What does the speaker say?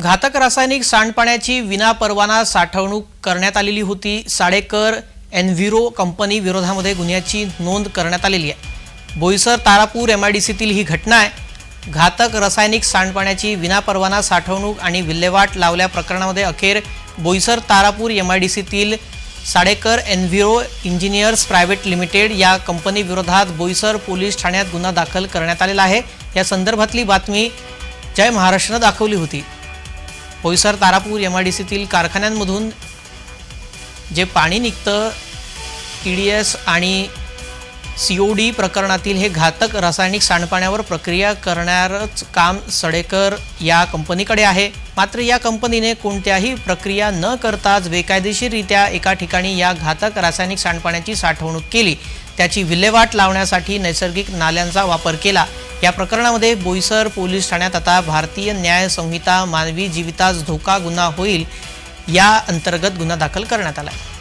घातक रासायनिक सांडपाण्याची विनापरवाना साठवणूक करण्यात आलेली होती. साडेकर एनव्हिरो कंपनी विरोधामध्ये गुन्ह्याची नोंद करण्यात आलेली आहे. Boisar Tarapur M I D सीतील ही घटना आहे. घातक रासायनिक सांडपाण्याची विनापरवाना साठवणूक आणि विल्हेवाट लावल्या प्रकरणामध्ये अखेर Boisar Tarapur M I D सीतील Sadekar enviro engineers private limited या कंपनीविरोधात बोईसर पोलीस ठाण्यात गुन्हा दाखल करण्यात आलेला आहे. या संदर्भातली बातमी जय महाराष्ट्रनं दाखवली होती. Boisar Tarapur M I D सीतील कारखान्यांमधून जे पाणी निघतं टी डी एस आणि सी ओ डी प्रकरणातील हे घातक रासायनिक सांडपाण्यावर प्रक्रिया करणारच काम सडेकर या कंपनीकडे आहे. मात्र या कंपनीने कोणत्याही प्रक्रिया न करताच बेकायदेशीररित्या एका ठिकाणी या घातक रासायनिक सांडपाण्याची साठवणूक केली. त्याची विल्हेवाट लावण्यासाठी नैसर्गिक नाल्यांचा वापर केला. या प्रकरणामध्ये बोईसर पोलीस ठाण्यात आता भारतीय न्याय संहिता मानवी जीवितास धोका गुन्हा होईल या अंतर्गत गुन्हा दाखल करण्यात आला आहे